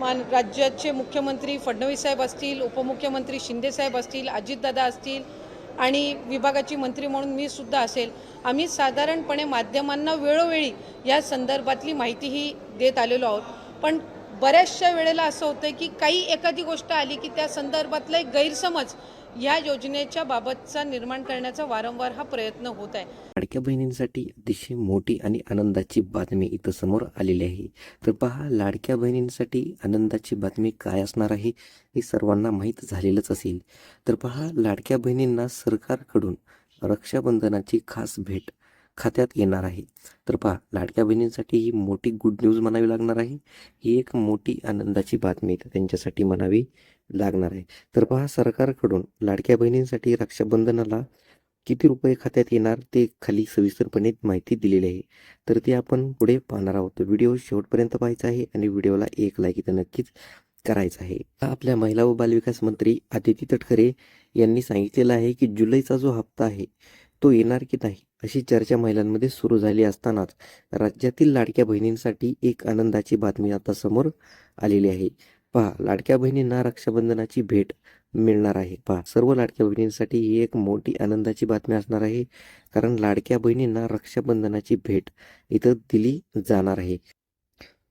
मान राज्याचे मुख्यमंत्री फडणवीस साहेब असतील उपमुख्यमंत्री शिंदेसाहेब असतील अजितदादा असतील आणि विभागाची मंत्री म्हणून मी सुद्धा असेल आम्ही साधारणपणे माध्यमांना वेळोवेळी या संदर्भातली माहितीही देत आलेलो आहोत. पण बऱ्याचशा वेळेला असं होतं की काही एखादी गोष्ट आली की त्या संदर्भातला एक गैरसमज या योजनेच्या बाबतचा निर्माण करण्याचा वारंवार हा प्रयत्न होत आहे. लाडक्या बहिणींसाठी अतिशय मोठी आणि आनंदाची बातमी इथं समोर आलेली आहे. तर पहा लाडक्या बहिणींसाठी आनंदाची बातमी काय असणार आहे हे सर्वांना माहीत झालेलंच असेल. तर पहा लाडक्या बहिणींना सरकारकडून रक्षाबंधनाची खास भेट खात्यात येणार आहे. तर पहा लाडक्या बहिणींसाठी ही मोठी गुड न्यूज म्हणावी लागणार आहे. ही एक मोठी आनंदाची बातमी त्यांच्यासाठी म्हणावी लागणार आहे. तर पहा सरकारकडून लाडक्या बहिणींसाठी रक्षाबंधनाला किती रुपये खात्यात येणार ते खाली सविस्तरपणे माहिती दिलेली आहे. तर ते आपण पुढे पाहणार आहोत. व्हिडिओ शेवटपर्यंत पाहायचा आहे आणि व्हिडिओला एक लाईक इथं नक्कीच करायचं आहे. आपल्या महिला व बालविकास मंत्री आदिती तटकरे यांनी सांगितलेलं आहे की जुलैचा जो हप्ता आहे तो येणार की नाही अशी चर्चा महिलांमध्ये सुरू झाली असतानाच राज्यातील लाडक्या बहिणींसाठी एक आनंदाची बातमी आता समोर आलेली आहे. पहा लाडक्या बहिणींना रक्षाबंधनाची भेट मिळणार आहे. पहा सर्व लाडक्या बहिणींसाठी ही एक मोठी आनंदाची बातमी असणार आहे कारण लाडक्या बहिणींना रक्षाबंधनाची भेट इथं दिली जाणार आहे.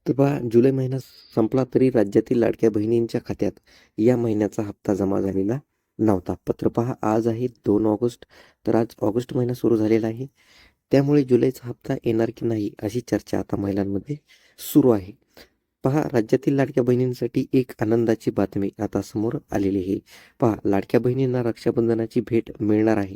तर पहा जुलै महिना संपला तरी राज्यातील लाडक्या बहिणींच्या खात्यात या महिन्याचा हप्ता जमा झालेला नव्हता. पत्र पहा आज आहे दोन ऑगस्ट तर आज ऑगस्ट महिना सुरू झालेला आहे. त्यामुळे जुलैचा हप्ता येणार की नाही अशी चर्चा आता महिलांमध्ये सुरू आहे. पहा राज्यातील लाडक्या बहिणींसाठी एक आनंदाची बातमी आता समोर आलेली आहे. पहा लाडक्या बहिणींना रक्षाबंधनाची भेट मिळणार आहे.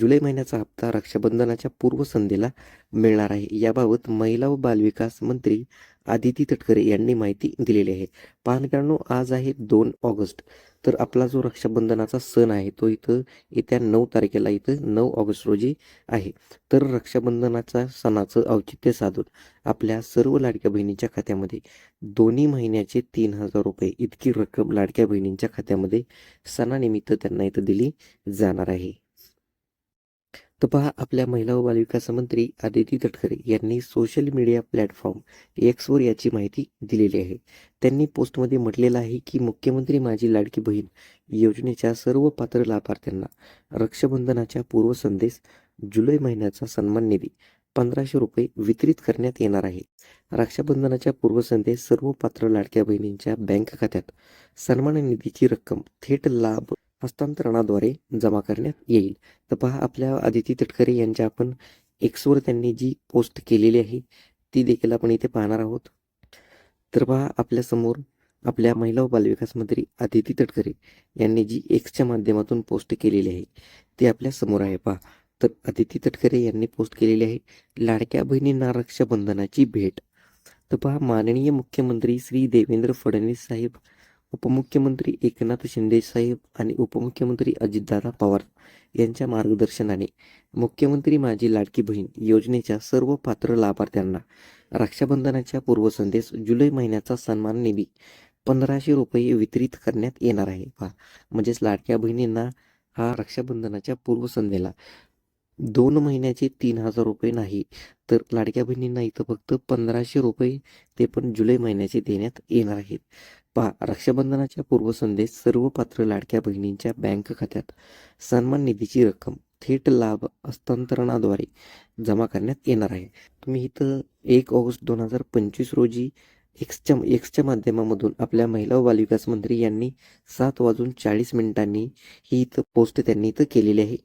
जुलै महिन्याचा हप्ता रक्षाबंधनाच्या पूर्वसंध्येला मिळणार आहे. याबाबत महिला व बालविकास मंत्री आदिती तटकरे यांनी माहिती दिलेली आहे. पहा मित्रांनो आज आहे दोन ऑगस्ट. तर आपला जो रक्षाबंधनाचा सण आहे तो इथं येत्या नऊ तारखेला इथं नऊ ऑगस्ट रोजी आहे. तर रक्षाबंधनाचा सणाचं औचित्य साधून आपल्या सर्व लाडक्या बहिणींच्या खात्यामध्ये दोन्ही महिन्याचे तीन हजार रुपये इतकी रक्कम लाडक्या बहिणींच्या खात्यामध्ये सणानिमित्त त्यांना इथं दिली जाणार आहे. तर पहा आपल्या महिला व बालविकास मंत्री आदिती तटकरे यांनी सोशल मीडिया प्लॅटफॉर्म एक्सवर याची माहिती दिलेली आहे. त्यांनी पोस्टमध्ये म्हटलेलं आहे की मुख्यमंत्री माझी लाडकी बहीण योजनेच्या सर्व पात्र लाभार्थ्यांना रक्षाबंधनाच्या पूर्वसंदेश जुलै महिन्याचा सन्मान निधी पंधराशे रुपये वितरित करण्यात येणार आहे. रक्षाबंधनाच्या पूर्वसंध्येस सर्व पात्र लाडक्या बहिणींच्या बँक खात्यात सन्मान निधीची रक्कम थेट लाभ हस्तांतरणाद्वारे जमा करण्यात येईल. तर पहा आपल्या आदिती तटकरे यांच्या आपण एक्सवर त्यांनी जी पोस्ट केलेली आहे ती देखील आपण इथे पाहणार आहोत. तर पहा आपल्यासमोर आपल्या महिला व बालविकास मंत्री आदिती तटकरे यांनी जी एक्सच्या माध्यमातून पोस्ट केलेली आहे ती आपल्यासमोर आहे. पहा तर आदिती तटकरे यांनी पोस्ट केलेली आहे लाडक्या बहिणींना रक्षाबंधनाची भेट. तर पहा माननीय मुख्यमंत्री श्री देवेंद्र फडणवीस साहेब उपमुख्यमंत्री एकनाथ शिंदे साहेब आणि उपमुख्यमंत्री अजितदादा पवार यांच्या मार्गदर्शनाने मुख्यमंत्री माझी लाडकी बहीण योजनेच्या सर्व पात्र लाभार्थ्यांना रक्षाबंधनाच्या पूर्वसंध्येस जुलै महिन्याचा सन्मान निधी पंधराशे रुपये वितरित करण्यात येणार आहे. पहा म्हणजेच लाडक्या बहिणींना हा रक्षाबंधनाच्या पूर्वसंध्येला दोन महिन्याचे तीन हजार रुपये नाही तर लाडक्या बहिणींना इथं फक्त पंधराशे रुपये ते पण जुलै महिन्याचे देण्यात येणार आहेत. पहा रक्षाबंधनाच्या पूर्वसंध्येस सर्व पात्र लाडक्या बहिणींच्या बँक खात्यात सन्मान निधीची रक्कम थेट लाभ हस्तांतरणाद्वारे जमा करण्यात येणार आहे. तुम्ही इथं एक ऑगस्ट दोन हजार पंचवीस रोजी एक्सच्या एक्सच्या माध्यमामधून आपल्या महिला व बालविकास मंत्री यांनी सात वाजून चाळीस मिनिटांनी ही इथं पोस्ट त्यांनी इथं केलेली आहे.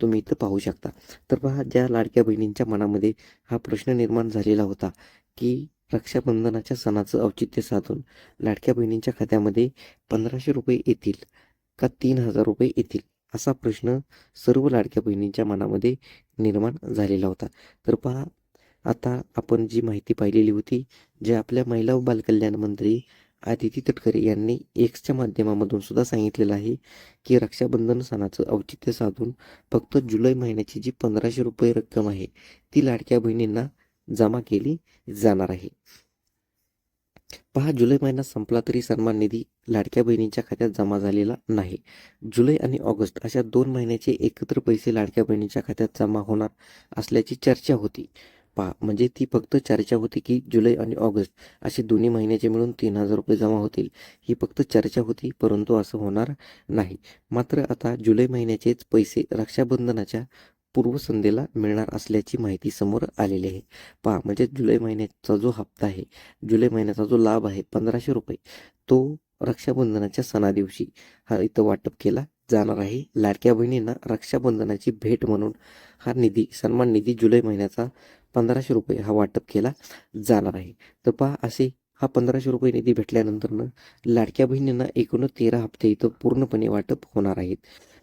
तुम्ही इथं पाहू शकता. तर पहा ज्या लाडक्या बहिणींच्या मनामध्ये हा प्रश्न निर्माण झालेला होता की रक्षाबंधनाच्या सणाचं औचित्य साधून लाडक्या बहिणींच्या खात्यामध्ये पंधराशे रुपये येतील का तीन हजार रुपये येतील असा प्रश्न सर्व लाडक्या बहिणींच्या मनामध्ये निर्माण झालेला होता. तर पहा आता आपण जी माहिती पाहिलेली होती जे आपल्या महिला व बालकल्याण मंत्री आदिती तटकरे यांनी एक्सच्या माध्यमामधून सुद्धा सांगितलेलं आहे की रक्षाबंधन सणाचं औचित्य साधून फक्त जुलै महिन्याची जी पंधराशे रुपये रक्कम आहे ती लाडक्या बहिणींना जमा केली जाणार आहे. पहा जुलै महिना संपला तरी सन्मान निधी लाडक्या बहिणींच्या खात्यात जमा झालेला नाही. जुलै आणि ऑगस्ट अशा दोन महिन्याचे एकत्र पैसे लाडक्या बहिणींच्या खात्यात जमा होणार असल्याची चर्चा होती. पहा म्हणजे ती फक्त चर्चा होती की जुलै आणि ऑगस्ट असे दोन्ही महिन्याचे मिळून तीन हजार रुपये जमा होतील. ही फक्त चर्चा होती परंतु असं होणार नाही. मात्र आता जुलै महिन्याचेच पैसे रक्षाबंधनाच्या पूर्वसंध्येला मिळणार असल्याची माहिती समोर आलेली आहे. पहा म्हणजे जुलै महिन्याचा जो हप्ता आहे जुलै महिन्याचा जो लाभ आहे पंधराशे रुपये तो रक्षाबंधनाच्या सणादिवशी हा इथं वाटप केला जाणार आहे. लाडक्या बहिणींना रक्षाबंधनाची भेट म्हणून हा निधी सन्मान निधी जुलै महिन्याचा पंधराशे रुपये हा वाटप केला जाणार आहे. तर पहा असे हा पंधराशे रुपये निधी भेटल्यानंतरनं लाडक्या बहिणींना एकूण तेरा हप्ते इथं पूर्णपणे वाटप होणार आहेत.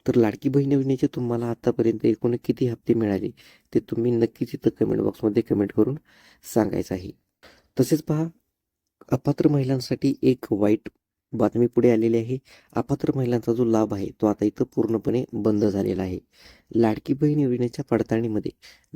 तर लाडकी बहीण योजनेचे तुम्हाला आतापर्यंत एकूण किती हप्ते मिळाले ते तुम्ही नक्कीच इथं कमेंट बॉक्समध्ये कमेंट करून सांगायचं आहे. तसेच पहा अपात्र महिलांसाठी एक वाईट बातमी पुढे आलेली आहे. अपात्र महिलांचा जो लाभ आहे तो आता इथं पूर्णपणे बंद झालेला आहे. लाडकी बहीण योजनेच्या पडताळणीमध्ये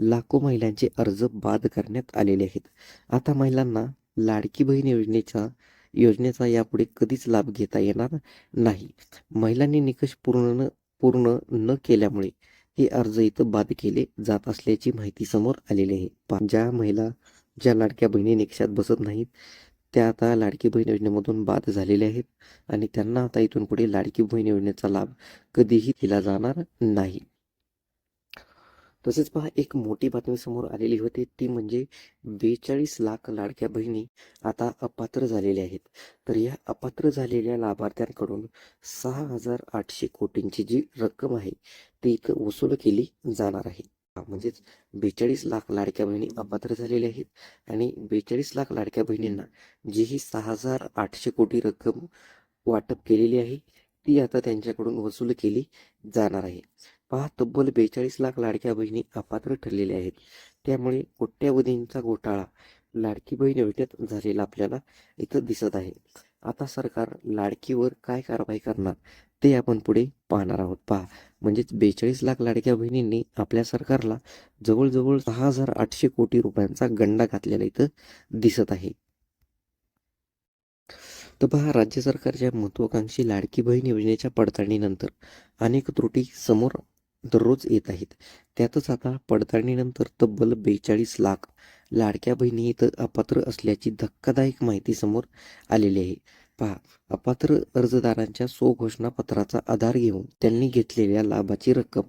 लाखो महिलांचे अर्ज बाद करण्यात आलेले आहेत. आता महिलांना लाडकी बहीण योजनेच्या योजनेचा यापुढे कधीच लाभ घेता येणार नाही. महिलांनी निकष पूर्ण पूर्ण न केल्यामुळे हे अर्ज इथं बाद केले जात असल्याची माहिती समोर आलेली आहे. ज्या महिला ज्या लाडक्या बहिणी निकषात बसत नाहीत त्या आता लाडकी बहीण योजनेमधून बाद झालेल्या आहेत आणि त्यांना आता इथून पुढे लाडकी बहीण योजनेचा लाभ कधीही दिला जाणार नाही. तसेच पहा एक मोठी बातमी समोर आलेली होती. ती म्हणजे बेचाळीस लाख लाडक्या बहिणी आता अपात्र झालेल्या आहेत. तर या अपात्र झालेल्या लाभार्थ्यांकडून सहा हजार आठशे कोटींची जी रक्कम आहे ती इथं वसूल केली जाणार आहे. म्हणजेच बेचाळीस लाख लाडक्या बहिणी अपात्र झालेल्या आहेत. आणि बेचाळीस लाख लाडक्या बहिणींना जी ही सहा हजार आठशे कोटी रक्कम वाटप केलेली आहे. ती आता त्यांच्याकडून वसूल केली जाणार आहे. पहा तब्बल बेचाळीस लाख लाडक्या बहिणी अपात्र ठरलेल्या आहेत. त्यामुळे कोट्यावधींचा घोटाळा लाडकी बहीण योजनेत झालेला आपल्याला इथं दिसत आहे. आता सरकार लाडकीवर काय कारवाई करणार ते आपण पुढे पाहणार आहोत. पहा म्हणजेच बेचाळीस लाख लाडक्या बहिणींनी आपल्या सरकारला जवळजवळ सहा हजार आठशे कोटी रुपयांचा गंडा घातलेला इथं दिसत आहे. तर पहा राज्य सरकारच्या महत्वाकांक्षी लाडकी बहीण योजनेच्या पडताळणीनंतर अनेक त्रुटी समोर दररोज येत आहेत. त्यातच आता पडताळणीनंतर तब्बल बेचाळीस लाख लाडक्या बहिणी इथं अपात्र असल्याची धक्कादायक माहिती समोर आलेली आहे. पहा अपात्र अर्जदारांच्या स्वघोषणापत्राचा आधार घेऊन त्यांनी घेतलेल्या लाभाची रक्कम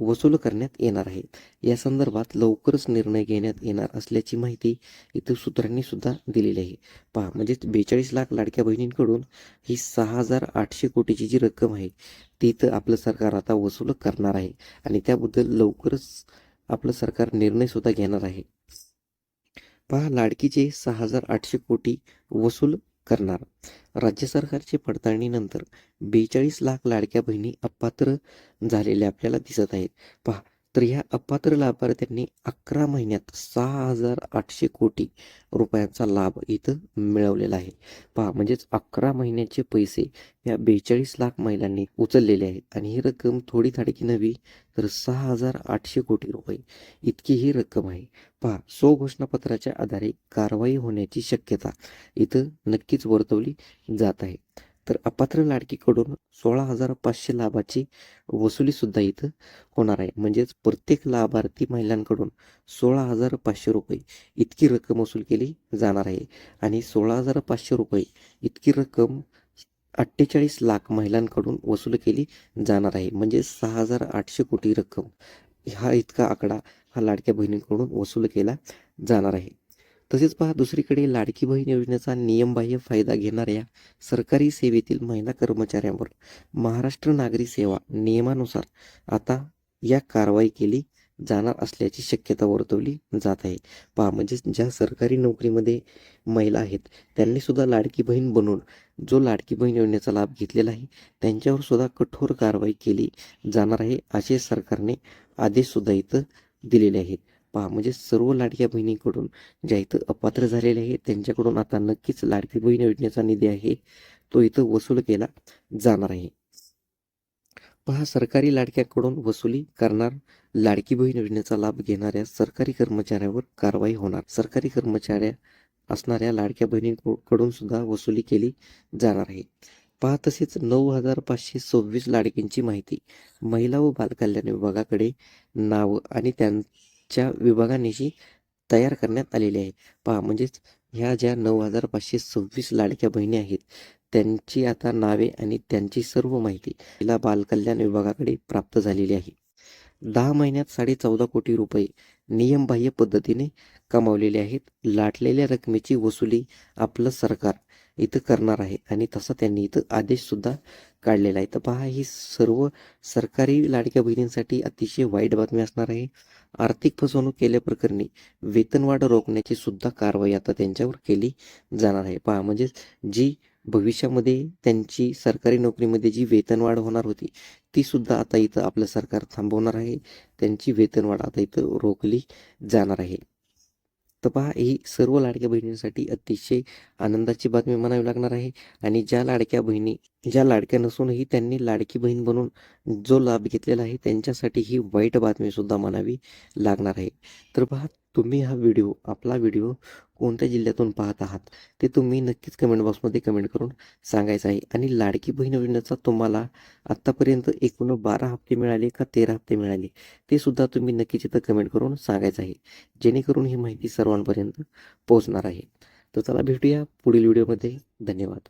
वसूल करण्यात येणार आहे. या संदर्भात लवकरच निर्णय घेण्यात येणार असल्याची माहिती इथं सूत्रांनी सुद्धा दिलेली आहे. पहा म्हणजेच बेचाळीस लाख लाडक्या बहिणींकडून ही सहा हजार आठशे कोटीची जी रक्कम आहे ती तर आपलं सरकार आता वसूल करणार आहे आणि त्याबद्दल लवकरच आपलं सरकार निर्णय सुद्धा घेणार आहे. पहा लाडकीचे सहा हजार आठशे कोटी वसूल करणार. राज्य सरकारची पडताळणीनंतर बेचाळीस लाख लाडक्या बहिणी अपात्र झालेल्या आपल्याला दिसत आहेत. पहा तर ह्या अपात्र लाभार्थ्यांनी अकरा महिन्यात सहा हजार आठशे कोटी रुपयांचा लाभ इथं मिळवलेला आहे. पहा म्हणजेच अकरा महिन्याचे पैसे या बेचाळीस लाख महिलांनी उचललेले आहेत. आणि ही रक्कम थोडी थाडकी नव्हे तर सहा हजार आठशे कोटी रुपये इतकी ही रक्कम आहे. पहा स्वघोषणापत्राच्या आधारे कारवाई होण्याची शक्यता इथं नक्कीच वर्तवली जात आहे. तर अपात्र लाडकीकडून सोळा हजार पाचशे लाभाची वसुलीसुद्धा इथं होणार आहे. म्हणजेच प्रत्येक लाभार्थी महिलांकडून सोळा हजार पाचशे रुपये इतकी रक्कम वसूल केली जाणार आहे. आणि सोळा हजार पाचशे रुपये इतकी रक्कम अठ्ठेचाळीस लाख महिलांकडून वसूल केली जाणार आहे. म्हणजे सहा हजार आठशे कोटी रक्कम हा इतका आकडा हा लाडक्या बहिणींकडून वसूल केला जाणार आहे. तसेच पहा दुसरीकडे लाडकी बहीण योजनेचा नियमबाह्य फायदा घेणाऱ्या सरकारी सेवेतील महिला कर्मचाऱ्यांवर. महाराष्ट्र नागरी सेवा नियमानुसार आता या कारवाई केली जाणार असल्याची शक्यता वर्तवली जात आहे. पहा म्हणजे ज्या सरकारी नोकरीमध्ये महिला आहेत त्यांनी सुद्धा लाडकी बहीण बनून जो लाडकी बहीण योजनेचा लाभ घेतलेला आहे त्यांच्यावर सुद्धा कठोर कारवाई केली जाणार आहे असे सरकारने आदेश सुद्धा इथं दिलेले आहेत. पहा म्हणजे सर्व लाडक्या बहिणीकडून ज्या इथं अपात्र झालेले आहेत त्यांच्याकडून आता नक्कीच लाडकी बहीण योजनेचा निधी आहे तो इथं वसूल केला जाणार आहे. पहा सरकारी लाडक्याकडून वसुली करणार लाडकी बहीण योजनेचा लाभ घेणाऱ्या सरकारी कर्मचाऱ्यावर कारवाई होणार. सरकारी कर्मचाऱ्या असणाऱ्या लाडक्या बहिणीकडून सुद्धा वसुली केली जाणार आहे. पहा तसेच नऊ हजार पाचशे सव्वीस लाडकींची माहिती महिला व बालकल्याण विभागाकडे नाव आणि त्यां च्या विभागानिशी तयार करण्यात आलेली आहे. पहा म्हणजेच ह्या ज्या नऊ हजार पाचशे सव्वीस लाडक्या बहिणी आहेत त्यांची आता नावे आणि त्यांची सर्व माहिती तिला बालकल्याण विभागाकडे प्राप्त झालेली आहे. दहा महिन्यात साडे चौदा कोटी रुपये नियमबाह्य पद्धतीने कमावलेले आहेत. लाटलेल्या रकमेची वसुली आपलं सरकार इथं करणार आहे आणि तसा त्यांनी इथं आदेशसुद्धा काढलेला आहे. तर पहा ही सर्व सरकारी लाडक्या बहिणींसाठी अतिशय वाईट बातमी असणार आहे. आर्थिक फसवणूक केल्याप्रकरणी वेतनवाढ रोखण्याची सुद्धा कारवाई आता त्यांच्यावर केली जाणार आहे. पहा म्हणजेच जी भविष्यामध्ये त्यांची सरकारी नोकरीमध्ये जी वेतनवाढ होणार होती ती सुद्धा आता इथं आपलं सरकार थांबवणार आहे. त्यांची वेतनवाढ आता इथं रोखली जाणार आहे. तर पहा ही सर्व लाडक्या बहिणींसाठी अतिशय आनंदाची बातमी म्हणावी लागणार आहे. आणि ज्या लाडक्या बहिणी ज्या लाडक्या नसूनही त्यांनी लाडकी बहीण बनून जो लाभ घेतलेला आहे त्यांच्यासाठी ही वाईट बातमी सुद्धा म्हणावी लागणार आहे. तर पहा तुम्ही हा व्हिडिओ आपला व्हिडिओ कोणत्या जिल्ह्यातून पाहत आहात ते तुम्ही नक्कीच कमेंट बॉक्समध्ये कमेंट करून सांगायचं आहे. आणि लाडकी बहीण योजनेचा तुम्हाला आत्तापर्यंत एकूण बारा हप्ते मिळाले का तेरा हप्ते मिळाले ते सुद्धा तुम्ही नक्कीच इथं कमेंट करून सांगायचं आहे. जेणेकरून ही माहिती सर्वांपर्यंत पोहोचणार आहे. तर चला भेटूया पुढील व्हिडिओमध्ये धन्यवाद.